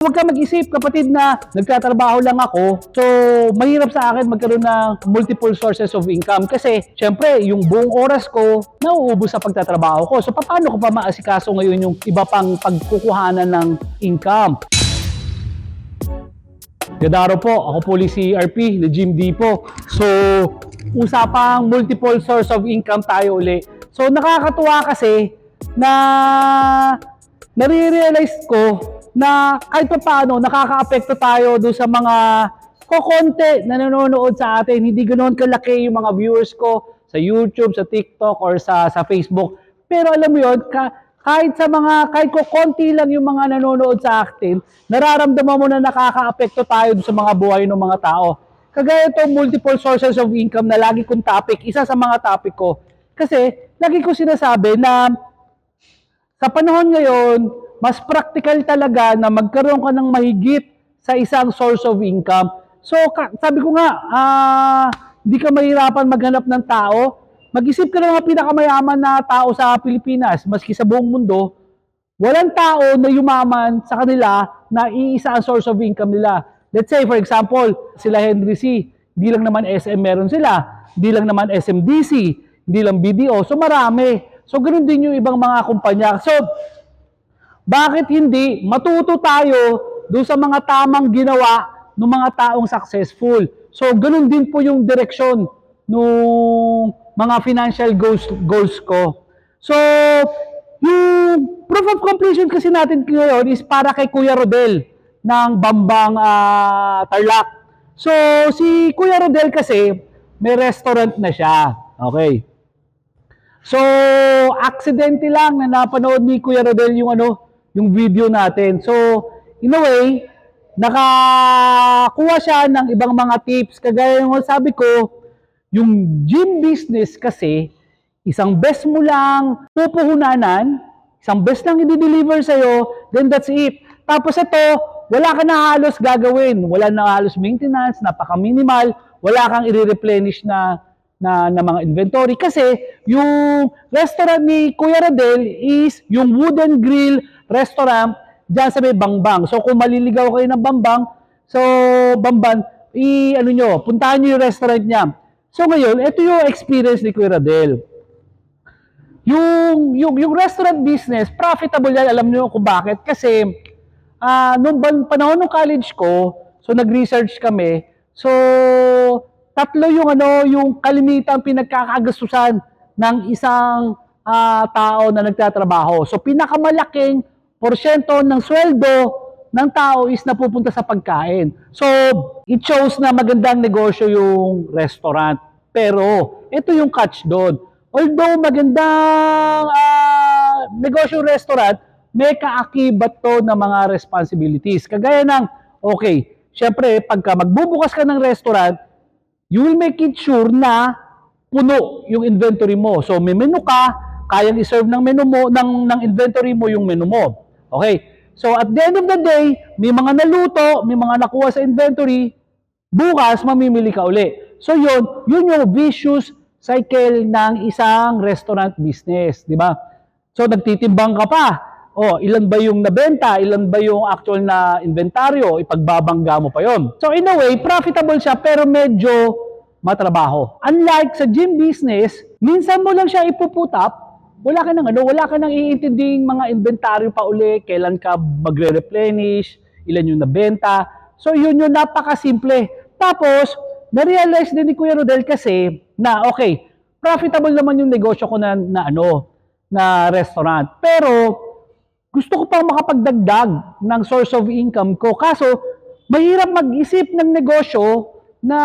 Huwag ka mag-isip, kapatid, na nagtatrabaho lang ako. So, mahirap sa akin magkaroon ng multiple sources of income. Kasi, syempre, yung buong oras ko, nauubos sa pagtatrabaho ko. So, paano ko pa maasikaso ngayon yung iba pang pagkukuhanan ng income? Gadaro po, ako po si RP, na Jim D po. So, usapang multiple source of income tayo uli. So, nakakatuwa kasi na nare-realize ko na kahit pa paano nakaka-apekto tayo doon sa mga kokonte na nanonood sa atin. Hindi ganoon kalaki yung mga viewers ko sa YouTube, sa TikTok, or sa, sa Facebook. Pero alam mo yun, ka, kahit sa mga, kahit ko konti lang yung mga nanonood sa atin, nararamdaman mo na nakaka-apekto tayo sa mga buhay ng mga tao. Kagaya itong multiple sources of income na lagi kong topic, isa sa mga topic ko. Kasi, lagi ko sinasabi na sa panahon ngayon, mas practical talaga na magkaroon ka ng mahigit sa isang source of income. So, sabi ko nga, ah, hindi ka mahirapan maghanap ng tao. Mag-isip ka ng mga pinakamayaman na tao sa Pilipinas, maski sa buong mundo, walang tao na yumaman sa kanila na iisa ang source of income nila. Let's say, for example, sila Henry C. Hindi lang naman SM meron sila. Hindi lang naman SMDC. Hindi lang BDO. So, marami. So, ganoon din yung ibang mga kumpanya. So, bakit hindi matuto tayo doon sa mga tamang ginawa ng mga taong successful? So, ganun din po yung direksyon ng mga financial goals, goals ko. So, yung proof of completion kasi natin ngayon is para kay Kuya Rodel ng Bambang ah, Tarlac. So, si Kuya Rodel kasi may restaurant na siya. Okay. So, accidentally lang na napanood ni Kuya Rodel yung ano, yung video natin. So, in a way, nakakuha siya ng ibang mga tips. Kagaya yung sabi ko, yung gym business kasi, isang best mo lang pupuhunanan, isang best lang i-deliver sa'yo, then that's it. Tapos ito, wala ka na halos gagawin. Wala na halos maintenance, napaka-minimal, wala kang i-replenish na na, na mga inventory kasi yung restaurant ni Kuya Radel is yung wooden grill restaurant dyan sa may Bangbang. So kung maliligaw kayo ng Bambang, so Bamban, i ano nyo, puntahan nyo yung restaurant niya. So ngayon, ito yung experience ni Kuya Radel. Yung, yung, yung restaurant business, profitable yan. Alam nyo kung bakit? Kasi, ah nung ban- panahon ng college ko, so nag-research kami, so tatlo yung ano, yung kalimitang pinagkakagastusan ng isang ah, tao na nagtatrabaho. So pinakamalaking porsyento ng sweldo ng tao is napupunta sa pagkain. So it shows na magandang negosyo yung restaurant. Pero ito yung catch doon. Although magandang ah, negosyo restaurant, may kaakibat to ng mga responsibilities. Kagaya ng, okay, syempre, pagka magbubukas ka ng restaurant, you will make it sure na puno yung inventory mo. So may menu ka, kayang i-serve ng menu mo, ng, ng inventory mo yung menu mo. Okay? So at the end of the day, may mga naluto, may mga nakuha sa inventory, bukas mamimili ka uli. So yun, yun yung vicious cycle ng isang restaurant business, di ba? So nagtitimbang ka pa. Oh, ilan ba yung nabenta? Ilan ba yung actual na inventaryo? Ipagbabangga mo pa yon. So in a way, profitable siya pero medyo matrabaho. Unlike sa gym business, minsan mo lang siya ipuput up, wala ka nang ano, wala ka nang iintinding mga inventaryo pa uli, kailan ka magre-replenish, ilan yung nabenta. So yun yung napakasimple. Tapos, na-realize din ni Kuya Rodel kasi na okay, profitable naman yung negosyo ko na, na ano, na restaurant. Pero, gusto ko pang makapagdagdag ng source of income ko. Kaso, mahirap mag-isip ng negosyo na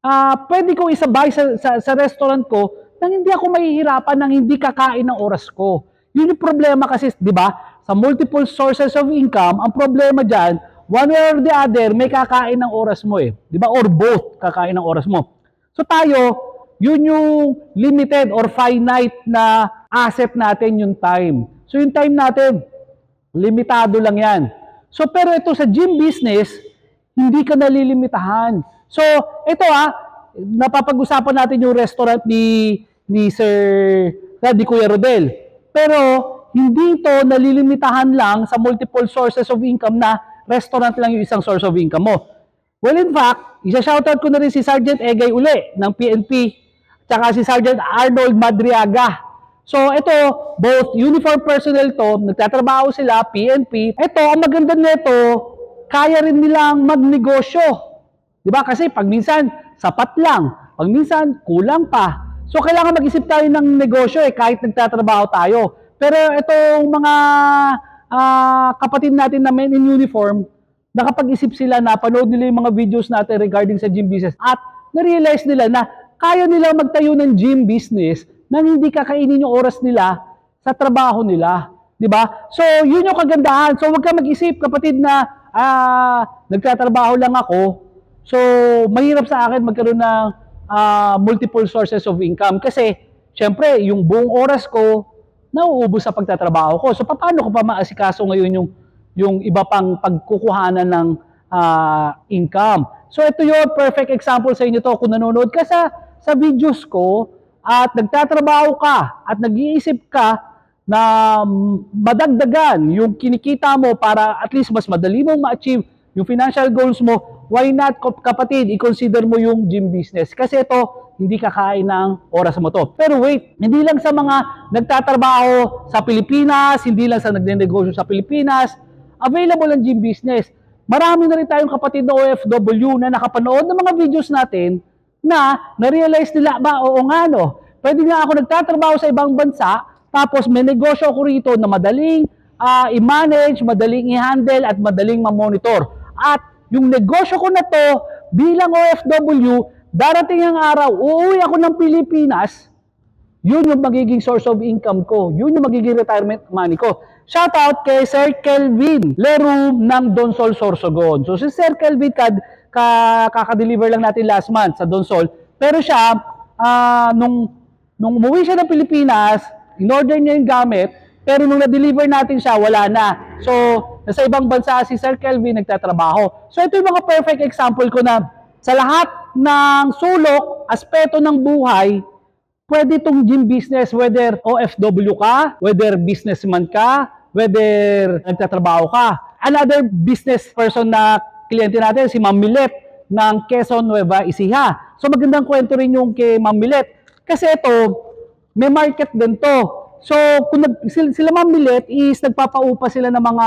ah pwede kong isabay sa, sa, sa restaurant ko nang hindi ako mahihirapan nang hindi kakain ng oras ko. Yun yung problema kasi, di ba? Sa multiple sources of income, ang problema dyan, one way or the other, may kakain ng oras mo eh. Di ba? Or both, kakain ng oras mo. So tayo, yun yung limited or finite na asset natin yung time. So yung time natin, limitado lang yan. So pero ito sa gym business, hindi ka nalilimitahan. So ito ah, napapag-usapan natin yung restaurant ni ni Sir na, ni Kuya Rodel. Pero hindi ito nalilimitahan lang sa multiple sources of income na restaurant lang yung isang source of income mo. Well, in fact, isa-shoutout ko na rin si Sergeant Egay uli ng PNP tsaka si Sergeant Arnold Madriaga. So, ito, both uniform personnel to, nagtatrabaho sila, PNP. Ito, ang maganda nito, kaya rin nilang magnegosyo. Di ba? Kasi pag minsan, sapat lang. Pag minsan, kulang pa. So, kailangan mag-isip tayo ng negosyo eh, kahit nagtatrabaho tayo. Pero itong mga ah, kapatid natin na men in uniform, nakapag-isip sila na panood nila yung mga videos natin regarding sa gym business at na-realize nila na kaya nila magtayo ng gym business nang hindi kakainin yung oras nila sa trabaho nila. Di ba? So, yun yung kagandahan. So, huwag ka mag-isip, kapatid, na ah, nagtatrabaho lang ako. So, mahirap sa akin magkaroon ng ah, multiple sources of income. Kasi, syempre, yung buong oras ko, nauubos sa pagtatrabaho ko. So, paano ko pa maasikaso ngayon yung, yung iba pang pagkukuhanan ng ah, income? So, ito yung perfect example sa inyo to. Kung nanonood ka sa, sa videos ko, at nagtatrabaho ka, at nag-iisip ka na madagdagan yung kinikita mo para at least mas madali mong ma-achieve yung financial goals mo, why not kap- kapatid, i-consider mo yung gym business. Kasi ito, hindi kakain ng oras mo to. Pero wait, hindi lang sa mga nagtatrabaho sa Pilipinas, hindi lang sa nagnenegosyo sa Pilipinas, available ang gym business. Marami na rin tayong kapatid na OFW na nakapanood ng mga videos natin na na-realize nila, ba, oo nga no, pwede nga ako nagtatrabaho sa ibang bansa, tapos may negosyo ako rito na madaling ah, i-manage, madaling i-handle, at madaling ma-monitor. At yung negosyo ko na to, bilang OFW, darating ang araw, uuwi ako ng Pilipinas, yun yung magiging source of income ko. Yun yung magiging retirement money ko. Shout out kay Sir Kelvin Lerum ng Donsol Sorsogon. So si Sir Kelvin, kad, ka, kaka-deliver lang natin last month sa Donsol. Pero siya, ah, nung, nung umuwi siya ng Pilipinas, in-order niya yung gamit, pero nung na-deliver natin siya, wala na. So, nasa ibang bansa si Sir Kelvin nagtatrabaho. So ito yung mga perfect example ko na sa lahat ng sulok, aspeto ng buhay, pwede itong gym business, whether OFW ka, whether businessman ka, whether nagtatrabaho ka. Another business person na kliyente natin, si Ma'am Milet ng Quezon Nueva Ecija. So magandang kwento rin yung kay Ma'am Milet. Kasi ito, may market din to. So kung nag, sila, sila Ma'am Milet is nagpapaupa sila ng mga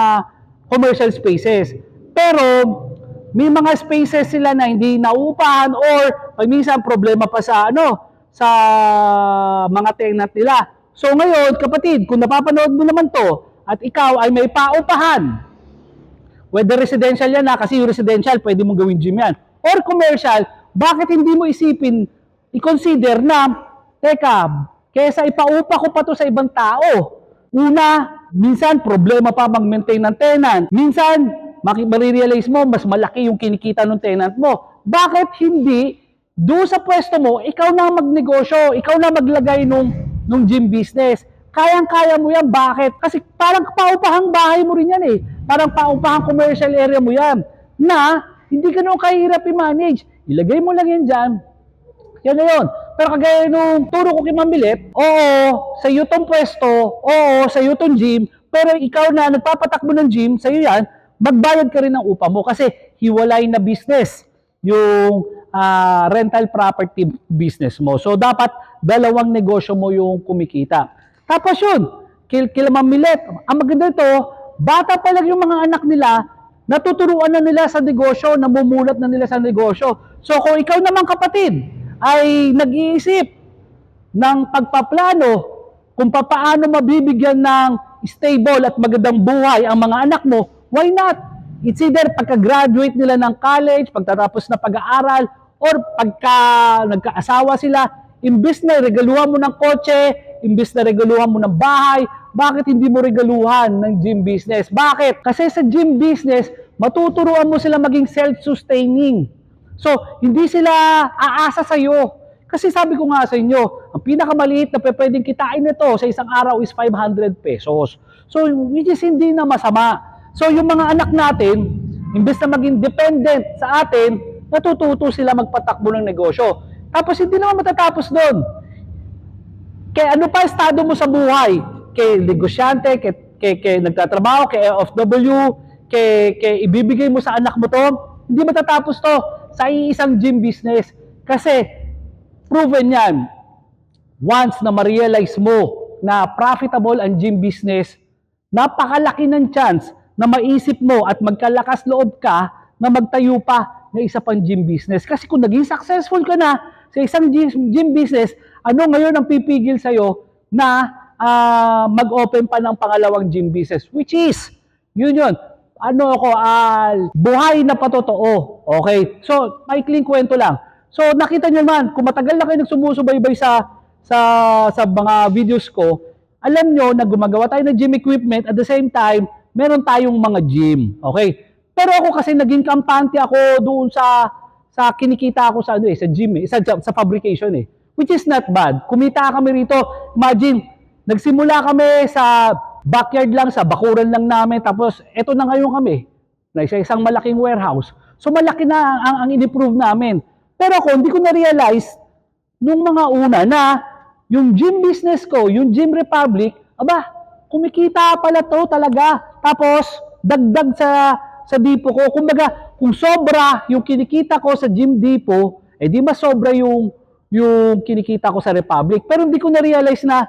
commercial spaces. Pero may mga spaces sila na hindi nauupahan or minsan problema pa sa ano sa mga tenant nila. So ngayon, kapatid, kung napapanood mo naman to at ikaw ay may paupahan, whether residential yan na, kasi yung residential, pwede mong gawin gym yan. Or commercial, bakit hindi mo isipin, i-consider na, teka, kesa ipaupa ko pa to sa ibang tao. Una, minsan problema pa mag-maintain ng tenant. Minsan, marirealize mo, mas malaki yung kinikita ng tenant mo. Bakit hindi doon sa pwesto mo, ikaw na magnegosyo, ikaw na maglagay nung, nung gym business. Kayang-kaya mo yan. Bakit? Kasi parang paupahang bahay mo rin yan eh. Parang paupahang commercial area mo yan. Na hindi ka nung kahirap i-manage. Ilagay mo lang yan dyan. Yan na yun. Pero kagaya nung turo ko kay Mamilit, oo, sa iyo tong pwesto, oo, sa iyo tong gym, pero ikaw na nagpapatakbo ng gym, sa iyo yan, magbayad ka rin ng upa mo kasi hiwalay na business yung ah, rental property business mo. So, dapat dalawang negosyo mo yung kumikita. Tapos yun, kil kila Mamilit, ang maganda ito, bata pa lang yung mga anak nila, natuturuan na nila sa negosyo, namumulat na nila sa negosyo. So, kung ikaw naman kapatid, ay nag-iisip ng pagpaplano kung papaano mabibigyan ng stable at magandang buhay ang mga anak mo, why not? It's either pagka-graduate nila ng college, pagtatapos na pag-aaral, or pagka nagkaasawa sila, imbis na regaluhan mo ng kotse, imbis na regaluhan mo ng bahay, bakit hindi mo regaluhan ng gym business? Bakit? Kasi sa gym business, matuturuan mo sila maging self-sustaining. So, hindi sila aasa sa iyo. Kasi sabi ko nga sa inyo, ang pinakamaliit na pwedeng kitain nito sa isang araw is 500 pesos. So, which is hindi na masama. So, yung mga anak natin, imbes na maging dependent sa atin, natututo sila magpatakbo ng negosyo. Tapos, hindi naman matatapos doon. Kaya ano pa estado mo sa buhay? kay negosyante, kay, kay, kay nagtatrabaho, kay OFW, kay, kay ibibigay mo sa anak mo to, hindi matatapos to sa isang gym business. Kasi, proven yan, once na ma-realize mo na profitable ang gym business, napakalaki ng chance na maisip mo at magkalakas loob ka na magtayo pa ng isa pang gym business. Kasi kung naging successful ka na sa isang gym, gym business, ano ngayon ang pipigil sa'yo na ah, mag-open pa ng pangalawang gym business? Which is, yun yun, ano ako, ah, buhay na patotoo. Okay? So, maikling kwento lang. So, nakita nyo naman, kung matagal na kayo nagsumusubaybay sa sa sa mga videos ko, alam nyo na gumagawa tayo ng gym equipment at the same time, meron tayong mga gym. Okay? Pero ako kasi naging kampante ako doon sa sa kinikita ako sa ano eh, sa gym eh, sa, sa fabrication eh. Which is not bad. Kumita kami rito. Imagine, nagsimula kami sa backyard lang, sa bakuran lang namin. Tapos, eto na ngayon kami. Na isa isang malaking warehouse. So, malaki na ang, ang, ang in-improve namin. Pero ako, hindi ko na-realize nung mga una na yung gym business ko, yung Gym Republic, aba, kumikita pala to talaga. Tapos, dagdag sa sa dipo ko. Kumbaga, kung sobra yung kinikita ko sa Gym Depot, eh di mas sobra yung yung kinikita ko sa Republic. Pero hindi ko na-realize na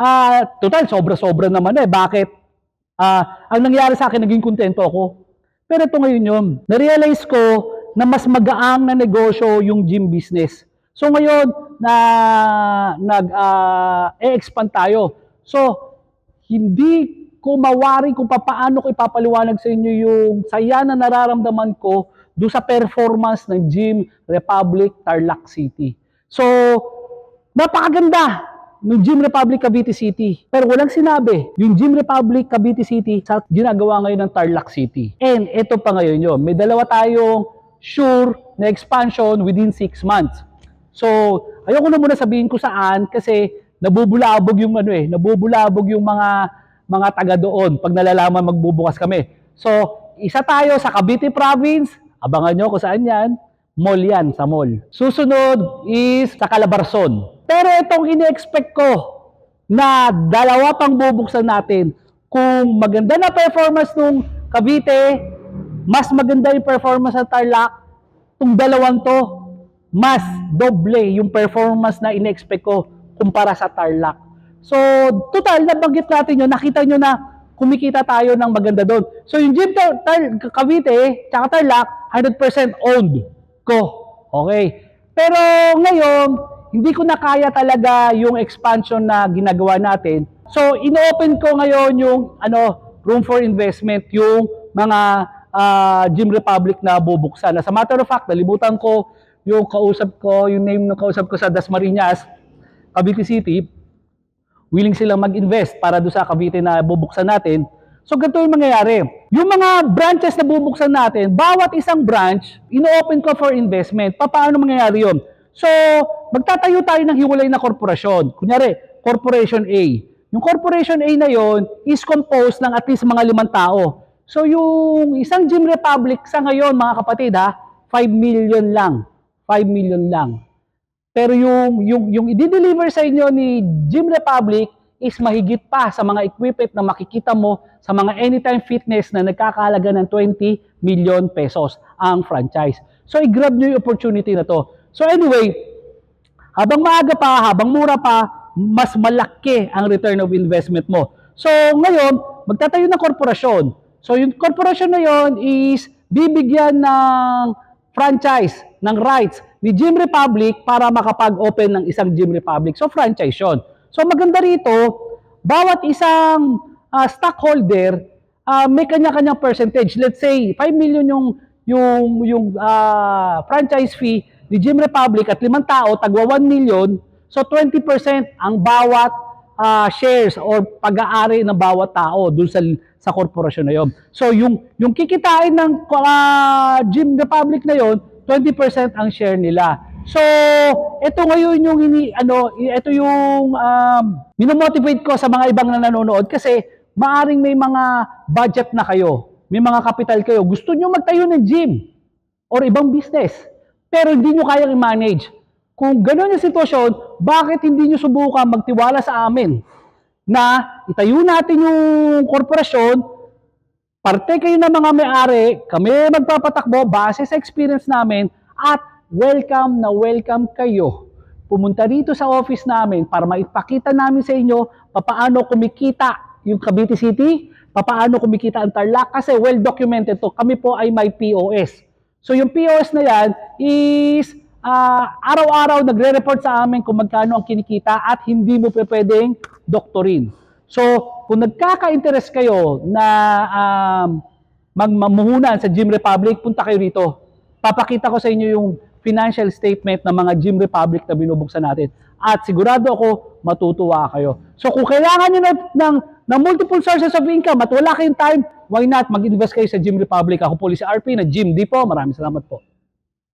ah, total sobra-sobra naman eh. Bakit? Ah, ang nangyari sa akin, naging kontento ako. Pero ito ngayon yun. Na-realize ko na mas magaang na negosyo yung gym business. So ngayon, na nag-expand tayo. So, hindi ko mawari kung paano ko ipapaliwanag sa inyo yung saya na nararamdaman ko do sa performance ng Gym Republic Tarlac City. So, napakaganda ng Gym Republic Cavite City. Pero walang sinabi, yung Gym Republic Cavite City sa ginagawa ngayon ng Tarlac City. And ito pa ngayon yun, may dalawa tayong sure na expansion within 6 months. So, ayoko na muna sabihin ko saan kasi nabubulabog yung ano eh, nabubulabog yung mga mga taga doon pag nalalaman magbubukas kami. So, isa tayo sa Cavite Province, abangan nyo kung saan yan, mall yan, sa mall. Susunod is sa Calabarzon. Pero itong ini-expect ko na dalawa pang bubuksan natin, kung maganda na performance nung Cavite, mas maganda yung performance ng Tarlac, itong dalawang to, mas doble yung performance na in-expect ko kumpara sa Tarlac. So, total, nabanggit natin yun, nakita nyo na kumikita tayo ng maganda doon. So, yung Gym Tar Tar Cavite, tsaka Tarlac, 100% owned ko. Okay. Pero ngayon, hindi ko na kaya talaga yung expansion na ginagawa natin. So, ino-open ko ngayon yung ano, room for investment, yung mga ah, Gym Republic na bubuksan. As a matter of fact, nalimutan ko yung kausap ko, yung name ng kausap ko sa Dasmariñas, Cavite City, willing silang mag-invest para do sa Cavite na bubuksan natin. So ganito yung mangyayari. Yung mga branches na bubuksan natin, bawat isang branch, ino-open ko for investment. Pa- Paano mangyayari yun? So, magtatayo tayo ng hiwalay na korporasyon. Kunyari, Corporation A. Yung Corporation A na yon is composed ng at least mga limang tao. So, yung isang Gym Republic sa ngayon, mga kapatid ha, 5 million lang. 5 million lang. Pero yung, yung, yung i-deliver sa inyo ni Gym Republic is mahigit pa sa mga equipment na makikita mo sa mga Anytime Fitness na nagkakalaga ng 20 million pesos ang franchise. So, i-grab nyo yung opportunity na to. So, anyway, habang maaga pa, habang mura pa, mas malaki ang return of investment mo. So, ngayon, magtatayo ng korporasyon. So, yung korporasyon na yon is bibigyan ng franchise, ng rights ni Gym Republic para makapag-open ng isang Gym Republic. So, franchise yun. So, maganda rito, bawat isang ah, stockholder, ah, may kanya-kanyang percentage. Let's say, 5 million yung yung yung ah, franchise fee ni Gym Republic at limang tao, tagwa 1 million. So, 20% ang bawat ah, shares or pag-aari ng bawat tao dun sa sa korporasyon na yon. So yung yung kikitain ng ah, Gym Republic na yon, 20% ang share nila. So ito ngayon yung ini ano, ito yung um, minomotivate ko sa mga ibang na nanonood kasi maaring may mga budget na kayo, may mga capital kayo, gusto nyo magtayo ng gym or ibang business, pero hindi nyo kayang i-manage. Kung gano'n yung sitwasyon, bakit hindi nyo subukan magtiwala sa amin? na itayo natin yung korporasyon, parte kayo ng mga may-ari, kami magpapatakbo base sa experience namin at welcome na welcome kayo. Pumunta dito sa office namin para maipakita namin sa inyo papaano kumikita yung Cavite City, papaano kumikita ang Tarlac kasi well documented to. Kami po ay may POS. So yung POS na yan is ah, araw-araw nagre-report sa amin kung magkano ang kinikita at hindi mo pwedeng doktorin. So, kung nagkaka-interest kayo na um, magmamuhunan sa Gym Republic, punta kayo rito. Papakita ko sa inyo yung financial statement ng mga Gym Republic na binubuksan natin. At sigurado ako, matutuwa kayo. So, kung kailangan nyo ng, ng, ng multiple sources of income at wala kayong time, why not mag-invest kayo sa Gym Republic? Ako po si RP na Gym Depot. Maraming salamat po.